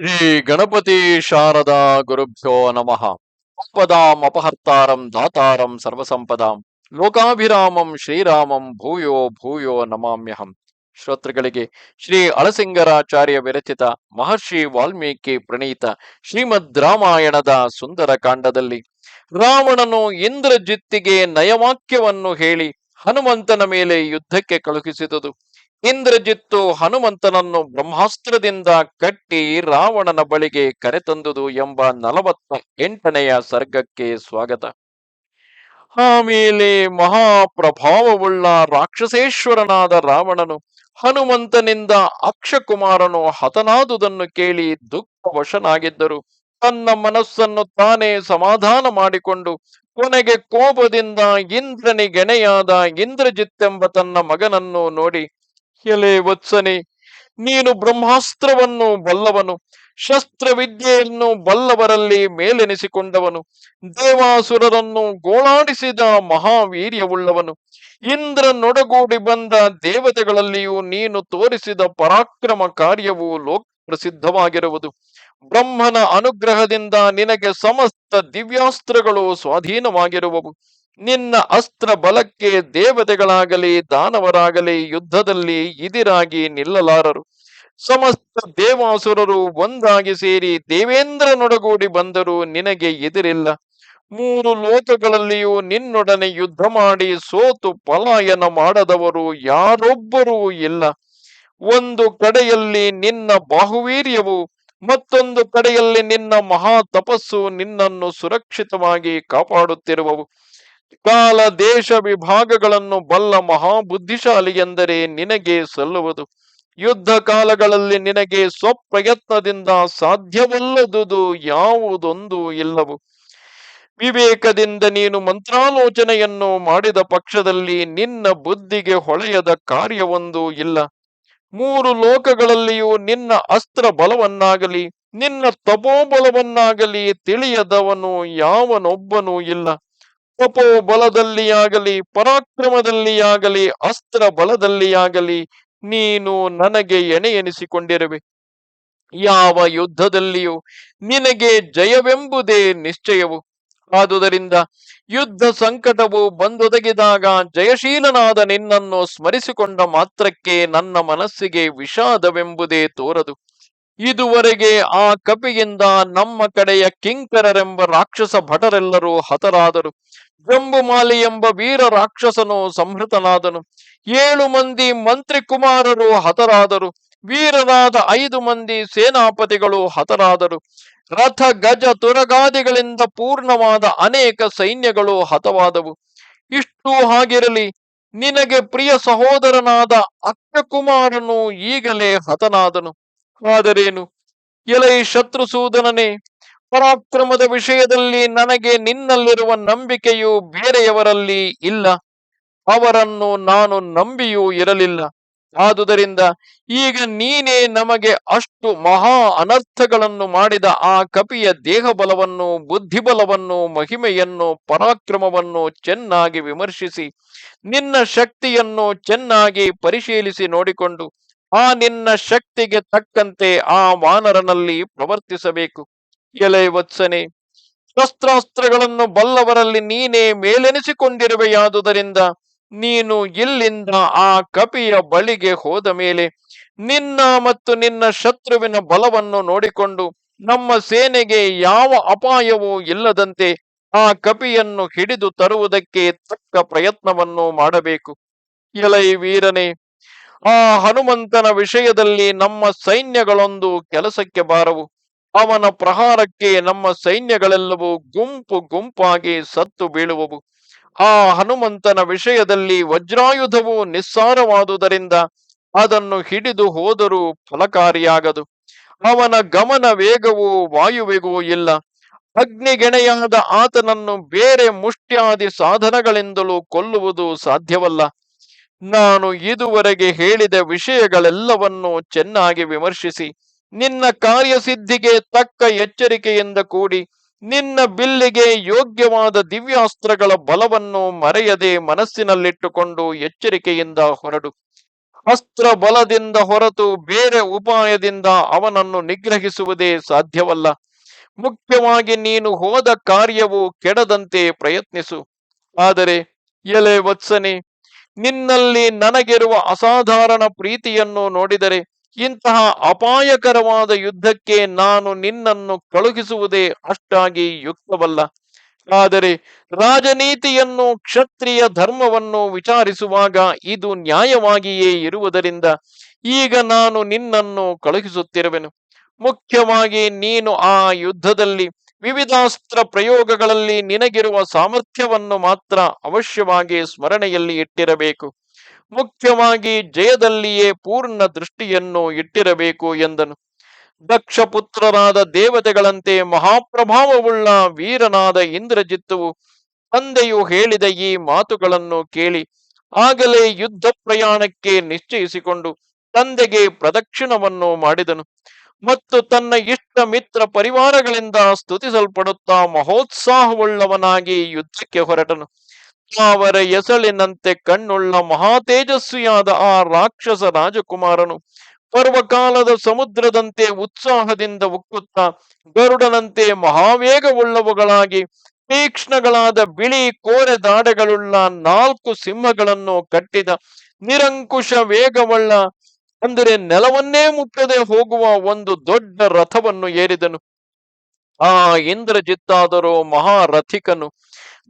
ಶ್ರೀ ಗಣಪತಿ ಶಾರದಾ ಗುರುಭ್ಯೋ ನಮಃ. ಸಂಪದಾಂ ಅಪಹರ್ತಾರಂ ದಾತಾರಂ ಸರ್ವಸಂಪದಾಂ ಲೋಕಾಭಿರಾಮಂ ಶ್ರೀರಾಮಂ ಭೂಯೋ ಭೂಯೋ ನಮಾಮ್ಯಹಂ. ಶ್ರೋತೃಗಳಿಗೆ ಶ್ರೀ ಅಳಸಿಂಗರಾಚಾರ್ಯ ವಿರಚಿತ ಮಹರ್ಷಿ ವಾಲ್ಮೀಕಿ ಪ್ರಣೀತ ಶ್ರೀಮದ್ ರಾಮಾಯಣದ ಸುಂದರ ಕಾಂಡದಲ್ಲಿ ರಾವಣನು ಇಂದ್ರಜಿತ್ತಿಗೆ ನಯವಾಕ್ಯವನ್ನು ಹೇಳಿ ಹನುಮಂತನ ಮೇಲೆ ಯುದ್ಧಕ್ಕೆ ಕಳುಹಿಸಿದುದು. ಇಂದ್ರಜಿತ್ತು ಹನುಮಂತನನ್ನು ಬ್ರಹ್ಮಾಸ್ತ್ರದಿಂದ ಕಟ್ಟಿ ರಾವಣನ ಬಳಿಗೆ ಕರೆತಂದುದು ಎಂಬ ನಲವತ್ತ ಎಂಟನೆಯ ಸರ್ಗಕ್ಕೆ ಸ್ವಾಗತ. ಆಮೇಲೆ ಮಹಾಪ್ರಭಾವವುಳ್ಳ ರಾಕ್ಷಸೇಶ್ವರನಾದ ರಾವಣನು ಹನುಮಂತನಿಂದ ಅಕ್ಷಕುಮಾರನು ಹತನಾದುದನ್ನು ಕೇಳಿ ದುಃಖವಶನಾಗಿದ್ದರು. ತನ್ನ ಮನಸ್ಸನ್ನು ತಾನೇ ಸಮಾಧಾನ ಮಾಡಿಕೊಂಡು ಕೊನೆಗೆ ಕೋಪದಿಂದ ಇಂದ್ರನಿಗೆಣೆಯಾದ ಇಂದ್ರಜಿತ್ತೆಂಬ ತನ್ನ ಮಗನನ್ನು ನೋಡಿ ಎಲೆ ವತ್ಸನೆ, ನೀನು ಬ್ರಹ್ಮಾಸ್ತ್ರವನ್ನು ಬಲ್ಲವನು, ಶಸ್ತ್ರವಿದ್ಯೆಯನ್ನು ಬಲ್ಲವರಲ್ಲಿ ಮೇಲೆನಿಸಿಕೊಂಡವನು, ದೇವಾಸುರರನ್ನು ಗೋಳಾಡಿಸಿದ ಮಹಾವೀರ್ಯವುಳ್ಳವನು, ಇಂದ್ರನೊಡಗೂಡಿ ಬಂದ ದೇವತೆಗಳಲ್ಲಿಯೂ ನೀನು ತೋರಿಸಿದ ಪರಾಕ್ರಮ ಕಾರ್ಯವು ಲೋಕ ಪ್ರಸಿದ್ಧವಾಗಿರುವುದು ಬ್ರಹ್ಮನ ಅನುಗ್ರಹದಿಂದ ನಿನಗೆ ಸಮಸ್ತ ದಿವ್ಯಾಸ್ತ್ರಗಳು ಸ್ವಾಧೀನವಾಗಿರುವವು. ನಿನ್ನ ಅಸ್ತ್ರ ಬಲಕ್ಕೆ ದೇವತೆಗಳಾಗಲಿ, ದಾನವರಾಗಲಿ ಯುದ್ಧದಲ್ಲಿ ಇದಿರಾಗಿ ನಿಲ್ಲಲಾರರು. ಸಮಸ್ತ ದೇವಾಸುರರು ಒಂದಾಗಿ ಸೇರಿ ದೇವೇಂದ್ರನೊಡಗೂಡಿ ಬಂದರೂ ನಿನಗೆ ಎದಿರಿಲ್ಲ. ಮೂರು ಲೋಕಗಳಲ್ಲಿಯೂ ನಿನ್ನೊಡನೆ ಯುದ್ಧ ಮಾಡಿ ಸೋತು ಪಲಾಯನ ಮಾಡದವರು ಯಾರೊಬ್ಬರೂ ಇಲ್ಲ. ಒಂದು ಕಡೆಯಲ್ಲಿ ನಿನ್ನ ಬಾಹುವೀರ್ಯವು, ಮತ್ತೊಂದು ಕಡೆಯಲ್ಲಿ ನಿನ್ನ ಮಹಾ ತಪಸ್ಸು ನಿನ್ನನ್ನು ಸುರಕ್ಷಿತವಾಗಿ ಕಾಪಾಡುತ್ತಿರುವವು. ಕಾಲ ದೇಶ ವಿಭಾಗಗಳನ್ನು ಬಲ್ಲ ಮಹಾಬುದ್ಧಿಶಾಲಿ ಎಂದರೆ ನಿನಗೆ ಸಲ್ಲುವುದು. ಯುದ್ಧ ಕಾಲಗಳಲ್ಲಿ ನಿನಗೆ ಸ್ವಪ್ರಯತ್ನದಿಂದ ಸಾಧ್ಯವಲ್ಲದುದು ಯಾವುದೊಂದು ಇಲ್ಲವು. ವಿವೇಕದಿಂದ ನೀನು ಮಂತ್ರಾಲೋಚನೆಯನ್ನು ಮಾಡಿದ ಪಕ್ಷದಲ್ಲಿ ನಿನ್ನ ಬುದ್ಧಿಗೆ ಹೊಳೆಯದ ಕಾರ್ಯವೊಂದು ಇಲ್ಲ. ಮೂರು ಲೋಕಗಳಲ್ಲಿಯೂ ನಿನ್ನ ಅಸ್ತ್ರ ಬಲವನ್ನಾಗಲಿ ನಿನ್ನ ತಪೋಬಲವನ್ನಾಗಲಿ ತಿಳಿಯದವನು ಯಾವನೊಬ್ಬನೂ ಇಲ್ಲ. ತಪೋ ಪರಾಕ್ರಮದಲ್ಲಿ ಪರಾಕ್ರಮದಲ್ಲಿಯಾಗಲಿ ಅಸ್ತ್ರ ಬಲದಲ್ಲಿಯಾಗಲಿ ನೀನು ನನಗೆ ಎಣೆ ಎನಿಸಿಕೊಂಡಿರುವೆ ಯಾವ ಯುದ್ಧದಲ್ಲಿಯೂ ನಿನಗೆ ಜಯವೆಂಬುದೇ ನಿಶ್ಚಯವು. ಆದುದರಿಂದ ಯುದ್ಧ ಸಂಕಟವು ಬಂದೊದಗಿದಾಗ ಜಯಶೀಲನಾದ ನಿನ್ನನ್ನು ಸ್ಮರಿಸಿಕೊಂಡ ಮಾತ್ರಕ್ಕೆ ನನ್ನ ಮನಸ್ಸಿಗೆ ವಿಷಾದವೆಂಬುದೇ ತೋರದು. ಇದುವರೆಗೆ ಆ ಕಪಿಯಿಂದ ನಮ್ಮ ಕಡೆಯ ಕಿಂಕರರೆಂಬ ರಾಕ್ಷಸ ಭಟರೆಲ್ಲರೂ ಹತರಾದರು. ಜಂಬುಮಾಲಿ ಎಂಬ ವೀರ ರಾಕ್ಷಸನು ಸಂಹೃತನಾದನು. ಏಳು ಮಂದಿ ಮಂತ್ರಿ ಕುಮಾರರು ಹತರಾದರು. ವೀರರಾದ ಐದು ಮಂದಿ ಸೇನಾಪತಿಗಳು ಹತರಾದರು. ರಥ, ಗಜ, ತುರಗಾದಿಗಳಿಂದ ಪೂರ್ಣವಾದ ಅನೇಕ ಸೈನ್ಯಗಳು ಹತವಾದವು. ಇಷ್ಟು ಹಾಗಿರಲಿ, ನಿನಗೆ ಪ್ರಿಯ ಸಹೋದರನಾದ ಅಕ್ಕಕುಮಾರನು ಈಗಲೇ ಹತನಾದನು. ಆದರೇನು? ಎಲೈ ಶತ್ರುಸೂದನನೇ ಪರಾಕ್ರಮದ ವಿಷಯದಲ್ಲಿ ನನಗೆ ನಿನ್ನಲ್ಲಿರುವ ನಂಬಿಕೆಯು ಬೇರೆಯವರಲ್ಲಿ ಇಲ್ಲ. ಅವರನ್ನು ನಾನು ನಂಬಿಯೂ ಇರಲಿಲ್ಲ. ಆದುದರಿಂದ ಈಗ ನೀನೇ ನಮಗೆ ಅಷ್ಟು ಮಹಾ ಅನರ್ಥಗಳನ್ನು ಮಾಡಿದ ಆ ಕಪಿಯ ದೇಹ ಬಲವನ್ನು ಬುದ್ಧಿಬಲವನ್ನು, ಮಹಿಮೆಯನ್ನು, ಪರಾಕ್ರಮವನ್ನು ಚೆನ್ನಾಗಿ ವಿಮರ್ಶಿಸಿ, ನಿನ್ನ ಶಕ್ತಿಯನ್ನು ಚೆನ್ನಾಗಿ ಪರಿಶೀಲಿಸಿ ನೋಡಿಕೊಂಡು, ಆ ನಿನ್ನ ಶಕ್ತಿಗೆ ತಕ್ಕಂತೆ ಆ ವಾನರನಲ್ಲಿ ಪ್ರವರ್ತಿಸಬೇಕು. ಎಲೆ ವತ್ಸನೆ. ಶಸ್ತ್ರಾಸ್ತ್ರಗಳನ್ನು ಬಲ್ಲವರಲ್ಲಿ ನೀನೇ ಮೇಲೆನಿಸಿಕೊಂಡಿರುವೆಯಾದುದರಿಂದ ನೀನು ಇಲ್ಲಿಂದ ಆ ಕಪಿಯ ಬಳಿಗೆ ಹೋದ ಮೇಲೆ ನಿನ್ನ ಮತ್ತು ನಿನ್ನ ಶತ್ರುವಿನ ಬಲವನ್ನು ನೋಡಿಕೊಂಡು ನಮ್ಮ ಸೇನೆಗೆ ಯಾವ ಅಪಾಯವೂ ಇಲ್ಲದಂತೆ ಆ ಕಪಿಯನ್ನು ಹಿಡಿದು ತರುವುದಕ್ಕೆ ತಕ್ಕ ಪ್ರಯತ್ನವನ್ನು ಮಾಡಬೇಕು. ಎಲೈ ವೀರನೆ, ಆ ಹನುಮಂತನ ವಿಷಯದಲ್ಲಿ ನಮ್ಮ ಸೈನ್ಯಗಳೊಂದು ಕೆಲಸಕ್ಕೆ ಬಾರವು. ಅವನ ಪ್ರಹಾರಕ್ಕೆ ನಮ್ಮ ಸೈನ್ಯಗಳೆಲ್ಲವೂ ಗುಂಪು ಗುಂಪಾಗಿ ಸತ್ತು ಬೀಳುವವು. ಆ ಹನುಮಂತನ ವಿಷಯದಲ್ಲಿ ವಜ್ರಾಯುಧವು ನಿಸ್ಸಾರವಾದುದರಿಂದ ಅದನ್ನು ಹಿಡಿದು ಹೋದರೂ ಫಲಕಾರಿಯಾಗದು. ಅವನ ಗಮನ ವೇಗವು ವಾಯುವಿಗೂ ಇಲ್ಲ. ಅಗ್ನಿಗೆಣೆಯಾದ ಆತನನ್ನು ಬೇರೆ ಮುಷ್ಟ್ಯಾದಿ ಸಾಧನಗಳಿಂದಲೂ ಕೊಲ್ಲುವುದು ಸಾಧ್ಯವಲ್ಲ. ನಾನು ಇದುವರೆಗೆ ಹೇಳಿದ ವಿಷಯಗಳೆಲ್ಲವನ್ನು ಚೆನ್ನಾಗಿ ವಿಮರ್ಶಿಸಿ ನಿನ್ನ ಕಾರ್ಯಸಿದ್ಧಿಗೆ ತಕ್ಕ ಎಚ್ಚರಿಕೆಯಿಂದ ಕೂಡಿ, ನಿನ್ನ ಬಿಲ್ಲಿಗೆ ಯೋಗ್ಯವಾದ ದಿವ್ಯಾಸ್ತ್ರಗಳ ಬಲವನ್ನು ಮರೆಯದೆ ಮನಸ್ಸಿನಲ್ಲಿಟ್ಟುಕೊಂಡು ಎಚ್ಚರಿಕೆಯಿಂದ ಹೊರಡು. ಅಸ್ತ್ರ ಬಲದಿಂದ ಹೊರತು ಬೇರೆ ಉಪಾಯದಿಂದ ಅವನನ್ನು ನಿಗ್ರಹಿಸುವುದೇ ಸಾಧ್ಯವಲ್ಲ. ಮುಖ್ಯವಾಗಿ ನೀನು ಹೋದ ಕಾರ್ಯವು ಕೆಡದಂತೆ ಪ್ರಯತ್ನಿಸು. ಆದರೆ, ಎಲೆ ವತ್ಸನೆ, ನಿನ್ನಲ್ಲಿ ನನಗಿರುವ ಅಸಾಧಾರಣ ಪ್ರೀತಿಯನ್ನು ನೋಡಿದರೆ ಇಂತಹ ಅಪಾಯಕರವಾದ ಯುದ್ಧಕ್ಕೆ ನಾನು ನಿನ್ನನ್ನು ಕಳುಹಿಸುವುದೇ ಅಷ್ಟಾಗಿ ಯುಕ್ತವಲ್ಲ. ಆದರೆ ರಾಜನೀತಿಯನ್ನು, ಕ್ಷತ್ರಿಯ ಧರ್ಮವನ್ನು ವಿಚಾರಿಸುವಾಗ ಇದು ನ್ಯಾಯವಾಗಿಯೇ ಇರುವುದರಿಂದ ಈಗ ನಾನು ನಿನ್ನನ್ನು ಕಳುಹಿಸುತ್ತಿರುವೆನು. ಮುಖ್ಯವಾಗಿ ನೀನು ಆ ಯುದ್ಧದಲ್ಲಿ ವಿವಿಧಾಸ್ತ್ರ ಪ್ರಯೋಗಗಳಲ್ಲಿ ನಿನಗಿರುವ ಸಾಮರ್ಥ್ಯವನ್ನು ಮಾತ್ರ ಅವಶ್ಯವಾಗಿ ಸ್ಮರಣೆಯಲ್ಲಿ ಇಟ್ಟಿರಬೇಕು. ಮುಖ್ಯವಾಗಿ ಜಯದಲ್ಲಿಯೇ ಪೂರ್ಣ ದೃಷ್ಟಿಯನ್ನು ಇಟ್ಟಿರಬೇಕು ಎಂದನು. ದಕ್ಷ ಪುತ್ರರಾದ ದೇವತೆಗಳಂತೆ ಮಹಾಪ್ರಭಾವವುಳ್ಳ ವೀರನಾದ ಇಂದ್ರಜಿತ್ತುವು ತಂದೆಯು ಹೇಳಿದ ಈ ಮಾತುಗಳನ್ನು ಕೇಳಿ ಆಗಲೇ ಯುದ್ಧ ಪ್ರಯಾಣಕ್ಕೆ ನಿಶ್ಚಯಿಸಿಕೊಂಡು ತಂದೆಗೆ ಪ್ರದಕ್ಷಿಣವನ್ನು ಮಾಡಿದನು. ಮತ್ತು ತನ್ನ ಇಷ್ಟ ಮಿತ್ರ ಪರಿವಾರಗಳಿಂದ ಸ್ತುತಿಸಲ್ಪಡುತ್ತಾ ಮಹೋತ್ಸಾಹವುಳ್ಳವನಾಗಿ ಯುದ್ಧಕ್ಕೆ ಹೊರಟನು. ಅವರ ಎಸಳಿನಂತೆ ಕಣ್ಣುಳ್ಳ ಮಹಾತೇಜಸ್ವಿಯಾದ ಆ ರಾಕ್ಷಸ ರಾಜಕುಮಾರನು ಪರ್ವಕಾಲದ ಸಮುದ್ರದಂತೆ ಉತ್ಸಾಹದಿಂದ ಉಕ್ಕುತ್ತ ಗರುಡನಂತೆ ಮಹಾವೇಗವುಳ್ಳವುಗಳಾಗಿ ತೀಕ್ಷ್ಣಗಳಾದ ಬಿಳಿ ಕೋರೆ ದಾಡೆಗಳುಳ್ಳ ನಾಲ್ಕು ಸಿಂಹಗಳನ್ನು ಕಟ್ಟಿದ ನಿರಂಕುಶ ವೇಗವುಳ್ಳ ಅಂದರೆ ನೆಲವನ್ನೇ ಮುಟ್ಟದೆ ಹೋಗುವ ಒಂದು ದೊಡ್ಡ ರಥವನ್ನು ಏರಿದನು. ಆ ಇಂದ್ರಜಿತ್ತಾದರೂ ಮಹಾರಥಿಕನು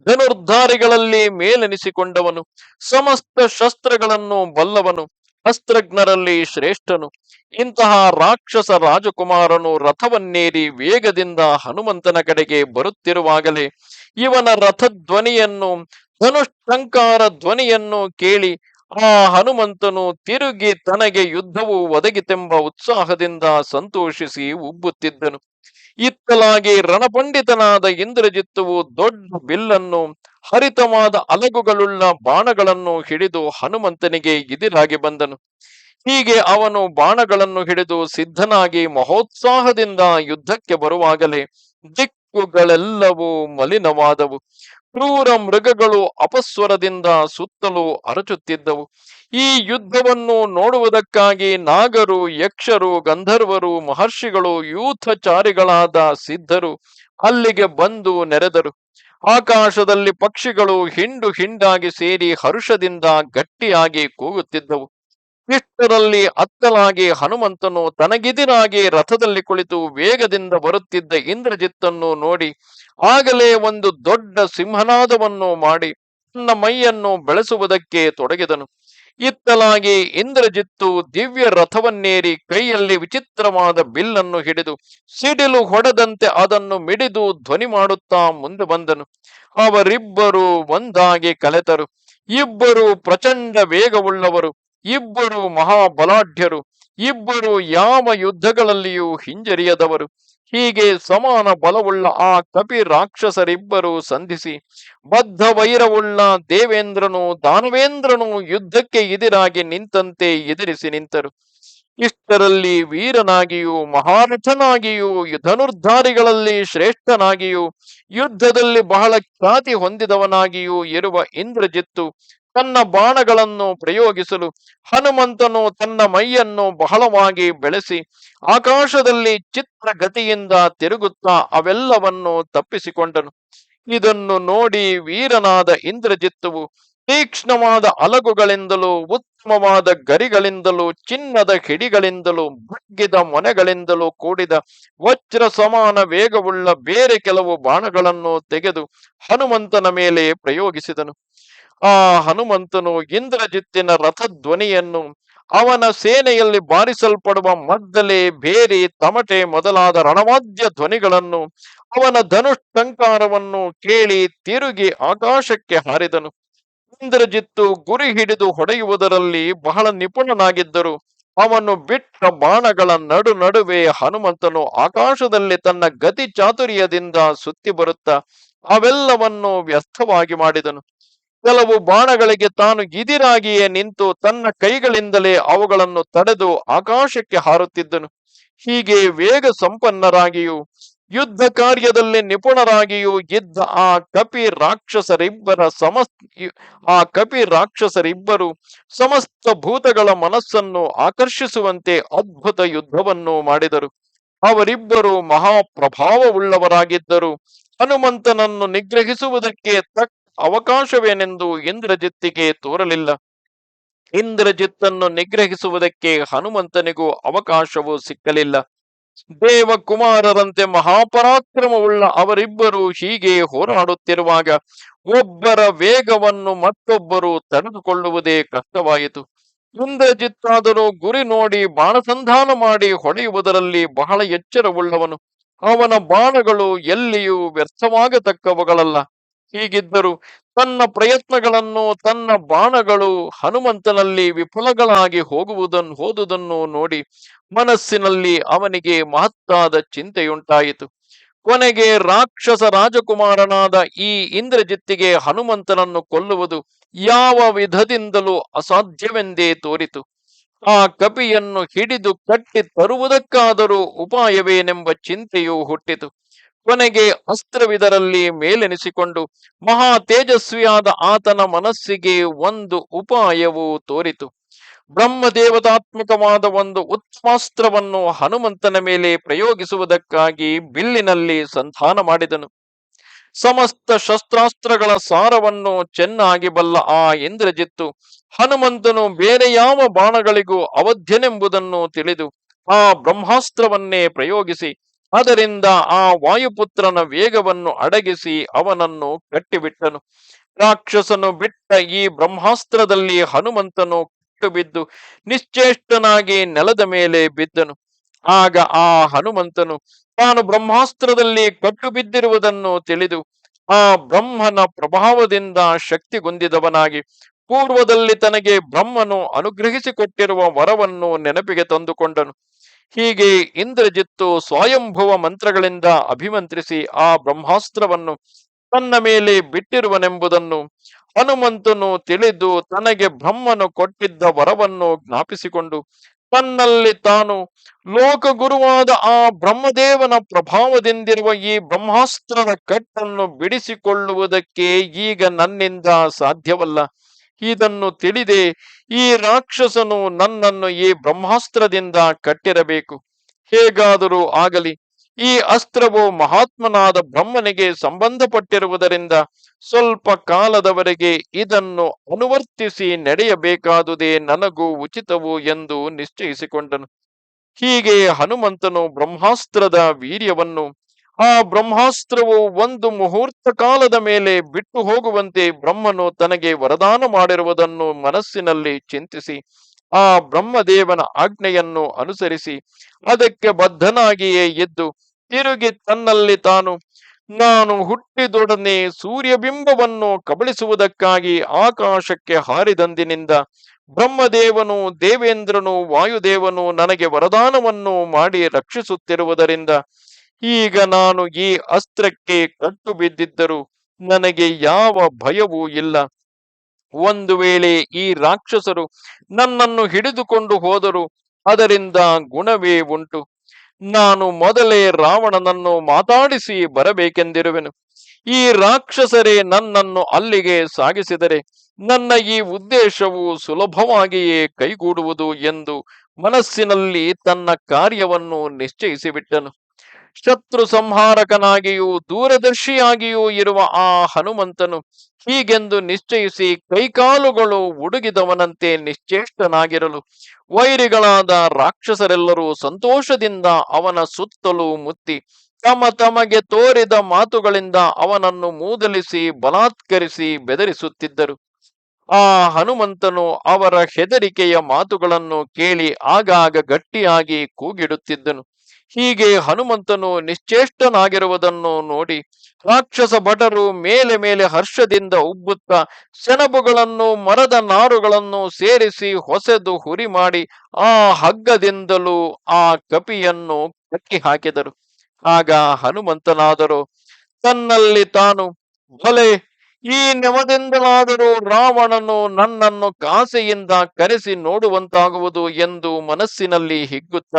ಧನುರ್ಧಾರಿಗಳಲ್ಲಿ ಮೇಲೆನಿಸಿಕೊಂಡವನು, ಸಮಸ್ತ ಶಸ್ತ್ರಗಳನ್ನು ಬಲ್ಲವನು, ಅಸ್ತ್ರಜ್ಞರಲ್ಲಿ ಶ್ರೇಷ್ಠನು. ಇಂತಹ ರಾಕ್ಷಸ ರಾಜಕುಮಾರನು ರಥವನ್ನೇರಿ ವೇಗದಿಂದ ಹನುಮಂತನ ಕಡೆಗೆ ಬರುತ್ತಿರುವಾಗಲೇ ಇವನ ರಥಧ್ವನಿಯನ್ನು, ಧನುಷ್ಠಂಕಾರ ಧ್ವನಿಯನ್ನು ಕೇಳಿ ಆ ಹನುಮಂತನು ತಿರುಗಿ ತನಗೆ ಯುದ್ಧವು ಒದಗಿತೆಂಬ ಉತ್ಸಾಹದಿಂದ ಸಂತೋಷಿಸಿ ಉಬ್ಬುತ್ತಿದ್ದನು. ಇತ್ತಲಾಗಿ ರಣಪಂಡಿತನಾದ ಇಂದ್ರಜಿತ್ತುವು ದೊಡ್ಡ ಬಿಲ್ಲನ್ನು, ಹರಿತವಾದ ಅಲಗುಗಳುಳ್ಳ ಬಾಣಗಳನ್ನು ಹಿಡಿದು ಹನುಮಂತನಿಗೆ ಇದಿರಾಗಿ ಬಂದನು. ಹೀಗೆ ಅವನು ಬಾಣಗಳನ್ನು ಹಿಡಿದು ಸಿದ್ಧನಾಗಿ ಮಹೋತ್ಸಾಹದಿಂದ ಯುದ್ಧಕ್ಕೆ ಬರುವಾಗಲೇ ದಿಕ್ಕುಗಳೆಲ್ಲವೂ ಮಲಿನವಾದವು. ಕ್ರೂರ ಮೃಗಗಳು ಅಪಸ್ವರದಿಂದ ಸುತ್ತಲೂ ಅರಚುತ್ತಿದ್ದವು. ಈ ಯುದ್ಧವನ್ನು ನೋಡುವುದಕ್ಕಾಗಿ ನಾಗರು, ಯಕ್ಷರು, ಗಂಧರ್ವರು, ಮಹರ್ಷಿಗಳು, ಯೂಥಚಾರಿಗಳಾದ ಸಿದ್ಧರು ಅಲ್ಲಿಗೆ ಬಂದು ನೆರೆದರು. ಆಕಾಶದಲ್ಲಿ ಪಕ್ಷಿಗಳು ಹಿಂಡು ಹಿಂಡಾಗಿ ಸೇರಿ ಹರುಷದಿಂದ ಗಟ್ಟಿಯಾಗಿ ಕೂಗುತ್ತಿದ್ದವು. ಇಷ್ಟರಲ್ಲಿ ಅತ್ತಲಾಗಿ ಹನುಮಂತನು ತನಗಿದಿರಾಗಿ ರಥದಲ್ಲಿ ಕುಳಿತು ವೇಗದಿಂದ ಬರುತ್ತಿದ್ದ ಇಂದ್ರಜಿತ್ತನ್ನು ನೋಡಿ ಆಗಲೇ ಒಂದು ದೊಡ್ಡ ಸಿಂಹನಾದವನ್ನು ಮಾಡಿ ತನ್ನ ಮೈಯನ್ನು ಬೆಳೆಸುವುದಕ್ಕೆ ತೊಡಗಿದನು. ಇತ್ತಲಾಗಿ ಇಂದ್ರಜಿತ್ತು ದಿವ್ಯ ರಥವನ್ನೇರಿ ಕೈಯಲ್ಲಿ ವಿಚಿತ್ರವಾದ ಬಿಲ್ಲನ್ನು ಹಿಡಿದು ಸಿಡಿಲು ಹೊಡೆದಂತೆ ಅದನ್ನು ಮಿಡಿದು ಧ್ವನಿ ಮಾಡುತ್ತಾ ಮುಂದೆ ಬಂದನು. ಅವರಿಬ್ಬರು ಒಂದಾಗಿ ಕಲೆತರು. ಇಬ್ಬರು ಪ್ರಚಂಡ ವೇಗವುಳ್ಳವರು. ಇಬ್ಬರು ಮಹಾಬಲಾಢ್ಯರು, ಇಬ್ಬರು ಯಾವ ಯುದ್ಧಗಳಲ್ಲಿಯೂ ಹಿಂಜರಿಯದವರು. ಹೀಗೆ ಸಮಾನ ಬಲವುಳ್ಳ ಆ ಕಪಿ ರಾಕ್ಷಸರಿಬ್ಬರು ಸಂಧಿಸಿ, ಬದ್ಧ ವೈರವುಳ್ಳ ದೇವೇಂದ್ರನು ದಾನವೇಂದ್ರನು ಯುದ್ಧಕ್ಕೆ ಎದಿರಾಗಿ ನಿಂತಂತೆ ಎದುರಿಸಿ ನಿಂತರು. ಇಷ್ಟರಲ್ಲಿ ವೀರನಾಗಿಯೂ, ಮಹಾರಥನಾಗಿಯೂ ಧನುರ್ಧಾರಿಗಳಲ್ಲಿ ಶ್ರೇಷ್ಠನಾಗಿಯೂ, ಯುದ್ಧದಲ್ಲಿ ಬಹಳ ಖ್ಯಾತಿ ಹೊಂದಿದವನಾಗಿಯೂ ಇರುವ ಇಂದ್ರಜಿತ್ತು ತನ್ನ ಬಾಣಗಳನ್ನು ಪ್ರಯೋಗಿಸಲು ಹನುಮಂತನು ತನ್ನ ಮೈಯನ್ನು ಬಹಳವಾಗಿ ಬೆಳೆಸಿ ಆಕಾಶದಲ್ಲಿ ಚಿತ್ರಗತಿಯಿಂದ ತಿರುಗುತ್ತಾ ಅವೆಲ್ಲವನ್ನು ತಪ್ಪಿಸಿಕೊಂಡನು. ಇದನ್ನು ನೋಡಿ ವೀರನಾದ ಇಂದ್ರಜಿತ್ತುವು ತೀಕ್ಷ್ಣವಾದ ಅಲಗುಗಳಿಂದಲೂ ಉತ್ತಮವಾದ ಗರಿಗಳಿಂದಲೂ ಚಿನ್ನದ ಹಿಡಿಗಳಿಂದಲೂ ಬಗ್ಗಿದ ಮೊನೆಗಳಿಂದಲೂ ಕೂಡಿದ ವಜ್ರ ಸಮಾನ ವೇಗವುಳ್ಳ ಬೇರೆ ಕೆಲವು ಬಾಣಗಳನ್ನು ತೆಗೆದು ಹನುಮಂತನ ಮೇಲೆ ಪ್ರಯೋಗಿಸಿದನು. ಆ ಹನುಮಂತನು ಇಂದ್ರಜಿತ್ತಿನ ರಥಧ್ವನಿಯನ್ನು ಅವನ ಸೇನೆಯಲ್ಲಿ ಬಾರಿಸಲ್ಪಡುವ ಮದ್ದಲೆ ಬೇರಿ ತಮಟೆ ಮೊದಲಾದ ರಣವಾದ್ಯ ಧ್ವನಿಗಳನ್ನು ಅವನ ಧನುಷ್ಟಂಕಾರವನ್ನು ಕೇಳಿ ತಿರುಗಿ ಆಕಾಶಕ್ಕೆ ಹಾರಿದನು. ಇಂದ್ರಜಿತ್ತು ಗುರಿ ಹಿಡಿದು ಹೊಡೆಯುವುದರಲ್ಲಿ ಬಹಳ ನಿಪುಣನಾಗಿದ್ದರು. ಅವನು ಬಿಟ್ಟ ಬಾಣಗಳ ನಡು ನಡುವೆ ಹನುಮಂತನು ಆಕಾಶದಲ್ಲಿ ತನ್ನ ಗತಿ ಚಾತುರ್ಯದಿಂದ ಸುತ್ತಿ ಬರುತ್ತಾ ಅವೆಲ್ಲವನ್ನು ವ್ಯರ್ಥವಾಗಿ ಮಾಡಿದನು. ಕೆಲವು ಬಾಣಗಳಿಗೆ ತಾನು ಗಿದಿರಾಗಿಯೇ ನಿಂತು ತನ್ನ ಕೈಗಳಿಂದಲೇ ಅವುಗಳನ್ನು ತಡೆದು ಆಕಾಶಕ್ಕೆ ಹಾರುತ್ತಿದ್ದನು. ಹೀಗೆ ವೇಗ ಸಂಪನ್ನರಾಗಿಯೂ, ಯುದ್ಧ ಕಾರ್ಯದಲ್ಲಿ ನಿಪುಣರಾಗಿಯೂ ಇದ್ದ ಆ ಕಪಿ ರಾಕ್ಷಸರಿಬ್ಬರ ಸಮಸ್, ಆ ಕಪಿ ರಾಕ್ಷಸರಿಬ್ಬರು ಸಮಸ್ತ ಭೂತಗಳ ಮನಸ್ಸನ್ನು ಆಕರ್ಷಿಸುವಂತೆ ಅದ್ಭುತ ಯುದ್ಧವನ್ನು ಮಾಡಿದರು. ಅವರಿಬ್ಬರು ಮಹಾಪ್ರಭಾವವುಳ್ಳವರಾಗಿದ್ದರು. ಹನುಮಂತನನ್ನು ನಿಗ್ರಹಿಸುವುದಕ್ಕೆ ತಕ್ಕ ಅವಕಾಶವೇನೆಂದು ಇಂದ್ರಜಿತ್ತಿಗೆ ತೋರಲಿಲ್ಲ. ಇಂದ್ರಜಿತ್ತನ್ನು ನಿಗ್ರಹಿಸುವುದಕ್ಕೆ ಹನುಮಂತನಿಗೂ ಅವಕಾಶವೂ ಸಿಕ್ಕಲಿಲ್ಲ. ದೇವಕುಮಾರರಂತೆ ಮಹಾಪರಾಕ್ರಮವುಳ್ಳ ಅವರಿಬ್ಬರು ಹೀಗೆ ಹೋರಾಡುತ್ತಿರುವಾಗ ಒಬ್ಬರ ವೇಗವನ್ನು ಮತ್ತೊಬ್ಬರು ತಡೆದುಕೊಳ್ಳುವುದೇ ಕಷ್ಟವಾಯಿತು. ಇಂದ್ರಜಿತ್ತಾದರೂ ಗುರಿ ನೋಡಿ ಬಾಣಸಂಧಾನ ಮಾಡಿ ಹೊಡೆಯುವುದರಲ್ಲಿ ಬಹಳ ಎಚ್ಚರವುಳ್ಳವನು. ಅವನ ಬಾಣಗಳು ಎಲ್ಲಿಯೂ ವ್ಯರ್ಥವಾಗತಕ್ಕವುಗಳಲ್ಲ. ಹೀಗಿದ್ದರೂ ತನ್ನ ಪ್ರಯತ್ನಗಳನ್ನು, ತನ್ನ ಬಾಣಗಳು ಹನುಮಂತನಲ್ಲಿ ವಿಫಲಗಳಾಗಿ ಹೋಗುವುದನ್ನು ಹೋದುದನ್ನು ನೋಡಿ ಮನಸ್ಸಿನಲ್ಲಿ ಅವನಿಗೆ ಮಹತ್ತಾದ ಚಿಂತೆಯುಂಟಾಯಿತು. ಕೊನೆಗೆ ರಾಕ್ಷಸ ರಾಜಕುಮಾರನಾದ ಈ ಇಂದ್ರಜಿತ್ತಿಗೆ ಹನುಮಂತನನ್ನು ಕೊಲ್ಲುವುದು ಯಾವ ವಿಧದಿಂದಲೂ ಅಸಾಧ್ಯವೆಂದೇ ತೋರಿತು. ಆ ಕಪಿಯನ್ನು ಹಿಡಿದು ಕಟ್ಟಿ ತರುವುದಕ್ಕಾದರೂ ಉಪಾಯವೇನೆಂಬ ಚಿಂತೆಯು ಹುಟ್ಟಿತು. ಕೊನೆಗೆ ಅಸ್ತ್ರವಿದರಲ್ಲಿ ಮೇಲೆನಿಸಿಕೊಂಡು ಮಹಾ ತೇಜಸ್ವಿಯಾದ ಆತನ ಮನಸ್ಸಿಗೆ ಒಂದು ಉಪಾಯವು ತೋರಿತು. ಬ್ರಹ್ಮದೇವತಾತ್ಮಕವಾದ ಒಂದು ಉತ್ಮಾಸ್ತ್ರವನ್ನು ಹನುಮಂತನ ಮೇಲೆ ಪ್ರಯೋಗಿಸುವುದಕ್ಕಾಗಿ ಬಿಲ್ಲಿನಲ್ಲಿ ಸಂಧಾನ ಮಾಡಿದನು. ಸಮಸ್ತ ಶಸ್ತ್ರಾಸ್ತ್ರಗಳ ಸಾರವನ್ನು ಚೆನ್ನಾಗಿ ಬಲ್ಲ ಆ ಇಂದ್ರಜಿತ್ತು. ಹನುಮಂತನು ಬೇರೆ ಯಾವ ಬಾಣಗಳಿಗೂ ಅವಧ್ಯನೆಂಬುದನ್ನು ತಿಳಿದು ಆ ಬ್ರಹ್ಮಾಸ್ತ್ರವನ್ನೇ ಪ್ರಯೋಗಿಸಿ ಅದರಿಂದ ಆ ವಾಯುಪುತ್ರನ ವೇಗವನ್ನು ಅಡಗಿಸಿ ಅವನನ್ನು ಕಟ್ಟಿಬಿಟ್ಟನು. ರಾಕ್ಷಸನು ಬಿಟ್ಟ ಈ ಬ್ರಹ್ಮಾಸ್ತ್ರದಲ್ಲಿ ಹನುಮಂತನು ಕಟ್ಟು ಬಿದ್ದು ನಿಶ್ಚೇಷ್ಟನಾಗಿ ನೆಲದ ಮೇಲೆ ಬಿದ್ದನು. ಆಗ ಆ ಹನುಮಂತನು ತಾನು ಬ್ರಹ್ಮಾಸ್ತ್ರದಲ್ಲಿ ಕಟ್ಟು ಬಿದ್ದಿರುವುದನ್ನು ತಿಳಿದು ಆ ಬ್ರಹ್ಮನ ಪ್ರಭಾವದಿಂದ ಶಕ್ತಿಗೊಂದಿದವನಾಗಿ ಪೂರ್ವದಲ್ಲಿ ತನಗೆ ಬ್ರಹ್ಮನು ಅನುಗ್ರಹಿಸಿಕೊಟ್ಟಿರುವ ವರವನ್ನು ನೆನಪಿಗೆ ತಂದುಕೊಂಡನು. ಹೀಗೆ ಇಂದ್ರಜಿತ್ತು ಸ್ವಯಂಭವ ಮಂತ್ರಗಳಿಂದ ಅಭಿಮಂತ್ರಿಸಿ ಆ ಬ್ರಹ್ಮಾಸ್ತ್ರವನ್ನು ತನ್ನ ಮೇಲೆ ಬಿಟ್ಟಿರುವನೆಂಬುದನ್ನು ಹನುಮಂತನು ತಿಳಿದು ತನಗೆ ಬ್ರಹ್ಮನು ಕೊಟ್ಟಿದ್ದ ವರವನ್ನು ಜ್ಞಾಪಿಸಿಕೊಂಡು ತನ್ನಲ್ಲಿ ತಾನು ಲೋಕಗುರುವಾದ ಆ ಬ್ರಹ್ಮದೇವನ ಪ್ರಭಾವದಿಂದಿರುವ ಈ ಬ್ರಹ್ಮಾಸ್ತ್ರದ ಕಟ್ಟನ್ನು ಬಿಡಿಸಿಕೊಳ್ಳುವುದಕ್ಕೆ ಈಗ ನನ್ನಿಂದ ಸಾಧ್ಯವಲ್ಲ. ಇದನ್ನು ತಿಳಿದೆ, ಈ ರಾಕ್ಷಸನು ನನ್ನನ್ನು ಈ ಬ್ರಹ್ಮಾಸ್ತ್ರದಿಂದ ಕಟ್ಟಿರಬೇಕು. ಹೇಗಾದರೂ ಆಗಲಿ, ಈ ಅಸ್ತ್ರವು ಮಹಾತ್ಮನಾದ ಬ್ರಹ್ಮನಿಗೆ ಸಂಬಂಧಪಟ್ಟಿರುವುದರಿಂದ ಸ್ವಲ್ಪ ಕಾಲದವರೆಗೆ ಇದನ್ನು ಅನುವರ್ತಿಸಿ ನಡೆಯಬೇಕಾದುದೇ ನನಗೂ ಉಚಿತವು ಎಂದು ನಿಶ್ಚಯಿಸಿಕೊಂಡನು. ಹೀಗೆ ಹನುಮಂತನು ಬ್ರಹ್ಮಾಸ್ತ್ರದ ವೀರ್ಯವನ್ನು ಆ ಬ್ರಹ್ಮಾಸ್ತ್ರವು ಒಂದು ಮುಹೂರ್ತ ಕಾಲದ ಮೇಲೆ ಬಿಟ್ಟು ಹೋಗುವಂತೆ ಬ್ರಹ್ಮನು ತನಗೆ ವರದಾನ ಮಾಡಿರುವುದನ್ನು ಮನಸ್ಸಿನಲ್ಲಿ ಚಿಂತಿಸಿ, ಆ ಬ್ರಹ್ಮದೇವನ ಆಜ್ಞೆಯನ್ನು ಅನುಸರಿಸಿ, ಅದಕ್ಕೆ ಬದ್ಧನಾಗಿಯೇ ಎದ್ದು ತಿರುಗಿ ತನ್ನಲ್ಲಿ ತಾನು, ನಾನು ಹುಟ್ಟಿದೊಡನೆ ಸೂರ್ಯಬಿಂಬವನ್ನು ಕಬಳಿಸುವುದಕ್ಕಾಗಿ ಆಕಾಶಕ್ಕೆ ಹಾರಿದಂದಿನಿಂದ ಬ್ರಹ್ಮದೇವನು, ದೇವೇಂದ್ರನು, ವಾಯುದೇವನು ನನಗೆ ವರದಾನವನ್ನು ಮಾಡಿ ರಕ್ಷಿಸುತ್ತಿರುವುದರಿಂದ ಈಗ ನಾನು ಈ ಅಸ್ತ್ರಕ್ಕೆ ಕಟ್ಟು ಬಿದ್ದಿದ್ದರೂ ನನಗೆ ಯಾವ ಭಯವೂ ಇಲ್ಲ. ಒಂದು ವೇಳೆ ಈ ರಾಕ್ಷಸರು ನನ್ನನ್ನು ಹಿಡಿದುಕೊಂಡು ಹೋದರು ಅದರಿಂದ ಗುಣವೇ ಉಂಟು. ನಾನು ಮೊದಲೇ ರಾವಣನನ್ನು ಮಾತಾಡಿಸಿ ಬರಬೇಕೆಂದಿರುವೆನು. ಈ ರಾಕ್ಷಸರೇ ನನ್ನನ್ನು ಅಲ್ಲಿಗೆ ಸಾಗಿಸಿದರೆ ನನ್ನ ಈ ಉದ್ದೇಶವು ಸುಲಭವಾಗಿಯೇ ಕೈಗೂಡುವುದು ಎಂದು ಮನಸ್ಸಿನಲ್ಲಿ ತನ್ನ ಕಾರ್ಯವನ್ನು ನಿಶ್ಚಯಿಸಿಬಿಟ್ಟನು. ಶತ್ರು ಸಂಹಾರಕನಾಗಿಯೂ ದೂರದರ್ಶಿಯಾಗಿಯೂ ಇರುವ ಆ ಹನುಮಂತನು ಹೀಗೆಂದು ನಿಶ್ಚಯಿಸಿ ಕೈಕಾಲುಗಳು ಉಡುಗಿದವನಂತೆ ನಿಶ್ಚೇಷ್ಟನಾಗಿರಲು. ವೈರಿಗಳಾದ ರಾಕ್ಷಸರೆಲ್ಲರೂ ಸಂತೋಷದಿಂದ ಅವನ ಸುತ್ತಲೂ ಮುತ್ತಿ ತಮ್ಮ ತಮಗೆ ತೋರಿದ ಮಾತುಗಳಿಂದ ಅವನನ್ನು ಮೂದಲಿಸಿ ಬಲಾತ್ಕರಿಸಿ ಬೆದರಿಸುತ್ತಿದ್ದರು. ಆ ಹನುಮಂತನು ಅವರ ಹೆದರಿಕೆಯ ಮಾತುಗಳನ್ನು ಕೇಳಿ ಆಗಾಗ ಗಟ್ಟಿಯಾಗಿ ಕೂಗಿಡುತ್ತಿದ್ದನು. ಹೀಗೆ ಹನುಮಂತನು ನಿಶ್ಚೇಷ್ಟನಾಗಿರುವುದನ್ನು ನೋಡಿ ರಾಕ್ಷಸ ಭಟರು ಮೇಲೆ ಮೇಲೆ ಹರ್ಷದಿಂದ ಉಬ್ಬುತ್ತ ಸೆಣಬುಗಳನ್ನು, ಮರದ ನಾರುಗಳನ್ನು ಸೇರಿಸಿ ಹೊಸೆದು ಹುರಿ ಮಾಡಿ ಆ ಹಗ್ಗದಿಂದಲೂ ಆ ಕಪಿಯನ್ನು ಕಟ್ಟಿ ಹಾಕಿದರು. ಆಗ ಹನುಮಂತನಾದರು, ತನ್ನಲ್ಲಿ ತಾನು, ಭಲೆ ಈ ನೆವದಿಂದಲಾದರೂ ರಾವಣನು ನನ್ನನ್ನು ಕಾಸೆಯಿಂದ ಕರೆಸಿ ನೋಡುವಂತಾಗುವುದು ಎಂದು ಮನಸ್ಸಿನಲ್ಲಿ ಹಿಗ್ಗುತ್ತ,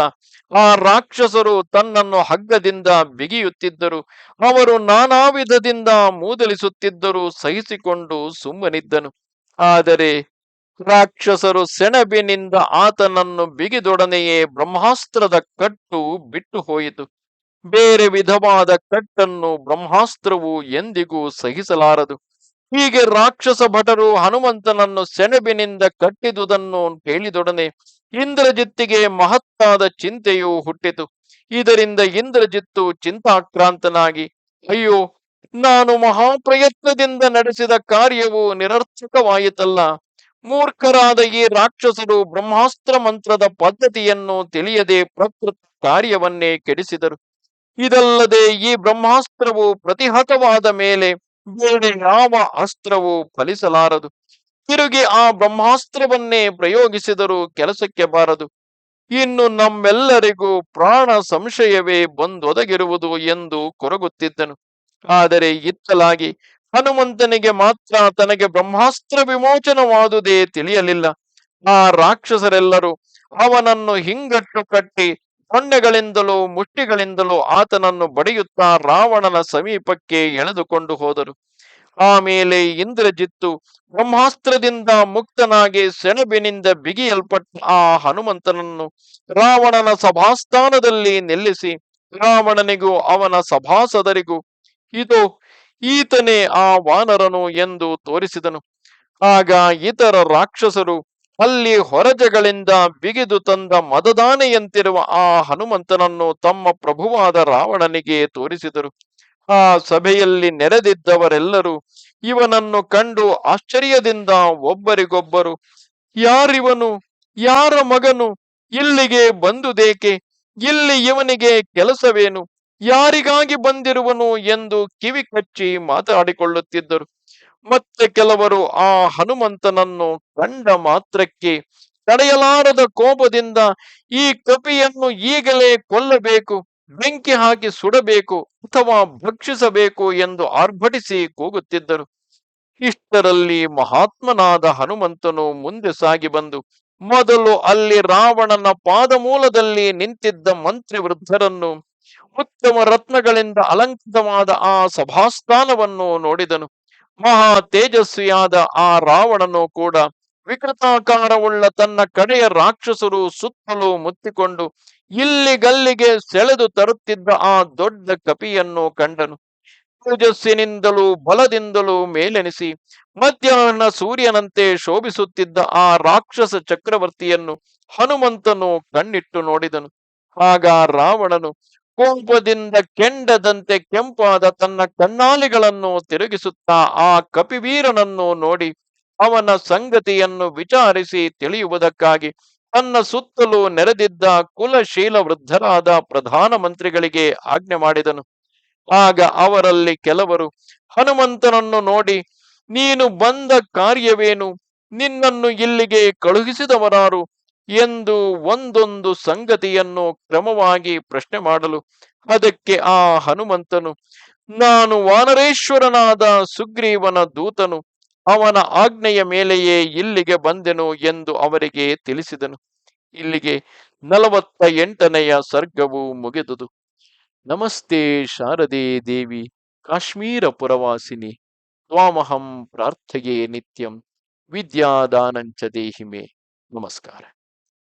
ಆ ರಾಕ್ಷಸರು ತನ್ನನ್ನು ಹಗ್ಗದಿಂದ ಬಿಗಿಯುತ್ತಿದ್ದರು. ಅವರು ನಾನಾ ವಿಧದಿಂದ ಮೂದಲಿಸುತ್ತಿದ್ದರು ಸಹಿಸಿಕೊಂಡು ಸುಮ್ಮನಿದ್ದನು. ಆದರೆ ರಾಕ್ಷಸರು ಸೆಣಬಿನಿಂದ ಆತನನ್ನು ಬಿಗಿದೊಡನೆಯೇ ಬ್ರಹ್ಮಾಸ್ತ್ರದ ಕಟ್ಟು ಬಿಟ್ಟು ಹೋಯಿತು. ಬೇರೆ ವಿಧವಾದ ಕಟ್ಟನ್ನು ಬ್ರಹ್ಮಾಸ್ತ್ರವು ಎಂದಿಗೂ ಸಹಿಸಲಾರದು. ಹೀಗೆ ರಾಕ್ಷಸ ಭಟರು ಹನುಮಂತನನ್ನು ಸೆಣಬಿನಿಂದ ಕಟ್ಟಿದುದನ್ನು ಕೇಳಿದೊಡನೆ ಇಂದ್ರಜಿತ್ತಿಗೆ ಮಹತ್ತಾದ ಚಿಂತೆಯು ಹುಟ್ಟಿತು. ಇದರಿಂದ ಇಂದ್ರಜಿತ್ತು ಚಿಂತಾಕ್ರಾಂತನಾಗಿ, ಅಯ್ಯೋ, ನಾನು ಮಹಾಪ್ರಯತ್ನದಿಂದ ನಡೆಸಿದ ಕಾರ್ಯವು ನಿರರ್ಥಕವಾಯಿತಲ್ಲ. ಮೂರ್ಖರಾದ ಈ ರಾಕ್ಷಸರು ಬ್ರಹ್ಮಾಸ್ತ್ರ ಮಂತ್ರದ ಪದ್ಧತಿಯನ್ನು ತಿಳಿಯದೆ ಪ್ರಕೃತ ಕಾರ್ಯವನ್ನೇ ಕೆಡಿಸಿದರು. ಇದಲ್ಲದೆ ಈ ಬ್ರಹ್ಮಾಸ್ತ್ರವು ಪ್ರತಿಹತವಾದ ಮೇಲೆ ಬೇರೆ ಯಾವ ಅಸ್ತ್ರವೂ ಫಲಿಸಲಾರದು. ತಿರುಗಿ ಆ ಬ್ರಹ್ಮಾಸ್ತ್ರವನ್ನೇ ಪ್ರಯೋಗಿಸಿದರೂ ಕೆಲಸಕ್ಕೆ ಬಾರದು. ಇನ್ನು ನಮ್ಮೆಲ್ಲರಿಗೂ ಪ್ರಾಣ ಸಂಶಯವೇ ಬಂದೊದಗಿರುವುದು ಎಂದು ಕೊರಗುತ್ತಿದ್ದನು. ಆದರೆ ಇತ್ತಲಾಗಿ ಹನುಮಂತನಿಗೆ ಮಾತ್ರ ತನಗೆ ಬ್ರಹ್ಮಾಸ್ತ್ರ ವಿಮೋಚನವಾದುದೇ ತಿಳಿಯಲಿಲ್ಲ. ಆ ರಾಕ್ಷಸರೆಲ್ಲರೂ ಅವನನ್ನು ಹಿಂಗಟ್ಟು ಕಟ್ಟಿ ಹೊಣ್ಣೆಗಳಿಂದಲೂ ಮುಷ್ಟಿಗಳಿಂದಲೂ ಆತನನ್ನು ಬಡಿಯುತ್ತಾ ರಾವಣನ ಸಮೀಪಕ್ಕೆ ಎಳೆದುಕೊಂಡು ಹೋದರು. ಆಮೇಲೆ ಇಂದ್ರಜಿತ್ತು ಬ್ರಹ್ಮಾಸ್ತ್ರದಿಂದ ಮುಕ್ತನಾಗಿ ಸೆಣಬಿನಿಂದ ಬಿಗಿಯಲ್ಪಟ್ಟ ಆ ಹನುಮಂತನನ್ನು ರಾವಣನ ಸಭಾಸ್ಥಾನದಲ್ಲಿ ನಿಲ್ಲಿಸಿ ರಾವಣನಿಗೂ ಅವನ ಸಭಾಸದರಿಗೂ, ಇದು, ಈತನೇ ಆ ವಾನರನು ಎಂದು ತೋರಿಸಿದನು. ಆಗ ಇತರ ರಾಕ್ಷಸರು ಅಲ್ಲಿ ಹೊರಜಗಳಿಂದ ಬಿಗಿದು ತಂದ ಮದದಾನೆಯಂತಿರುವ ಆ ಹನುಮಂತನನ್ನು ತಮ್ಮ ಪ್ರಭುವಾದ ರಾವಣನಿಗೆ ತೋರಿಸಿದರು. ಆ ಸಭೆಯಲ್ಲಿ ನೆರೆದಿದ್ದವರೆಲ್ಲರೂ ಇವನನ್ನು ಕಂಡು ಆಶ್ಚರ್ಯದಿಂದ ಒಬ್ಬರಿಗೊಬ್ಬರು, ಯಾರಿವನು? ಯಾರ ಮಗನು? ಇಲ್ಲಿಗೆ ಬಂದುದೇಕೆ? ಇಲ್ಲಿ ಇವನಿಗೆ ಕೆಲಸವೇನು? ಯಾರಿಗಾಗಿ ಬಂದಿರುವನು? ಎಂದು ಕಿವಿ ಕಚ್ಚಿ ಮಾತಾಡಿಕೊಳ್ಳುತ್ತಿದ್ದರು. ಮತ್ತೆ ಕೆಲವರು ಆ ಹನುಮಂತನನ್ನು ಕಂಡ ಮಾತ್ರಕ್ಕೆ ತಡೆಯಲಾರದ ಕೋಪದಿಂದ ಈ ಕಪಿಯನ್ನು ಈಗಲೇ ಕೊಲ್ಲಬೇಕು, ಬೆಂಕಿ ಹಾಕಿ ಸುಡಬೇಕು ಅಥವಾ ಭಕ್ಷಿಸಬೇಕು ಎಂದು ಆರ್ಭಟಿಸಿ ಕೂಗುತ್ತಿದ್ದರು. ಇಷ್ಟರಲ್ಲಿ ಮಹಾತ್ಮನಾದ ಹನುಮಂತನು ಮುಂದೆ ಸಾಗಿ ಬಂದು, ಮೊದಲು ಅಲ್ಲಿ ರಾವಣನ ಪಾದಮೂಲದಲ್ಲಿ ನಿಂತಿದ್ದ ಮಂತ್ರಿ ವೃದ್ಧರನ್ನು ಉತ್ತಮ ರತ್ನಗಳಿಂದ ಅಲಂಕೃತವಾದ ಆ ಸಭಾಸ್ಥಾನವನ್ನು ನೋಡಿದನು. ಮಹಾ ತೇಜಸ್ವಿಯಾದ ಆ ರಾವಣನು ಕೂಡ ವಿಕೃತಾಕಾರವುಳ್ಳ ತನ್ನ ಕಡೆಯ ರಾಕ್ಷಸರು ಸುತ್ತಲೂ ಮುತ್ತಿಕೊಂಡು ಇಲ್ಲಿಗಲ್ಲಿಗೆ ಸೆಳೆದು ತರುತ್ತಿದ್ದ ಆ ದೊಡ್ಡ ಕಪಿಯನ್ನು ಕಂಡನು. ತೇಜಸ್ಸಿನಿಂದಲೂ ಬಲದಿಂದಲೂ ಮೇಲೆನಿಸಿ ಮಧ್ಯಾಹ್ನ ಸೂರ್ಯನಂತೆ ಶೋಭಿಸುತ್ತಿದ್ದ ಆ ರಾಕ್ಷಸ ಚಕ್ರವರ್ತಿಯನ್ನು ಹನುಮಂತನು ಕಣ್ಣಿಟ್ಟು ನೋಡಿದನು. ಆಗ ರಾವಣನು ಕೋಪದಿಂದ ಕೆಂಡದಂತೆ ಕೆಂಪಾದ ತನ್ನ ಕಣ್ಣಾಲಿಗಳನ್ನು ತಿರುಗಿಸುತ್ತಾ ಆ ಕಪಿವೀರನನ್ನು ನೋಡಿ ಅವನ ಸಂಗತಿಯನ್ನು ವಿಚಾರಿಸಿ ತಿಳಿಯುವುದಕ್ಕಾಗಿ ತನ್ನ ಸುತ್ತಲೂ ನೆರೆದಿದ್ದ ಕುಲಶೀಲ ವೃದ್ಧರಾದ ಪ್ರಧಾನ ಮಂತ್ರಿಗಳಿಗೆ ಆಜ್ಞೆ ಮಾಡಿದನು. ಆಗ ಅವರಲ್ಲಿ ಕೆಲವರು, ಹನುಮಂತನನ್ನು ನೋಡಿ, ನೀನು ಬಂದ ಕಾರ್ಯವೇನು? ನಿನ್ನನ್ನು ಇಲ್ಲಿಗೆ ಕಳುಹಿಸಿದವರಾರು? ಎಂದು ಒಂದೊಂದು ಸಂಗತಿಯನ್ನು ಕ್ರಮವಾಗಿ ಪ್ರಶ್ನೆ ಮಾಡಲು ಅದಕ್ಕೆ ಆ ಹನುಮಂತನು, ನಾನು ವಾನರೇಶ್ವರನಾದ ಸುಗ್ರೀವನ ದೂತನು, ಅವನ ಆಜ್ಞೆಯ ಮೇಲೆಯೇ ಇಲ್ಲಿಗೆ ಬಂದೆನು ಎಂದು ಅವರಿಗೆ ತಿಳಿಸಿದನು. ಇಲ್ಲಿಗೆ ನಲವತ್ತ ಎಂಟನೆಯ ಸರ್ಗವು ಮುಗಿದುದು. ನಮಸ್ತೆ ಶಾರದೆ ದೇವಿ, ಕಾಶ್ಮೀರ ಪುರವಾಸಿನಿ, ತ್ವಾಮಹಂ ಪ್ರಾರ್ಥೆಯೇ ನಿತ್ಯಂ, ವಿದ್ಯಾದಾನಂಚ ದೇಹಿಮೆ. ನಮಸ್ಕಾರ.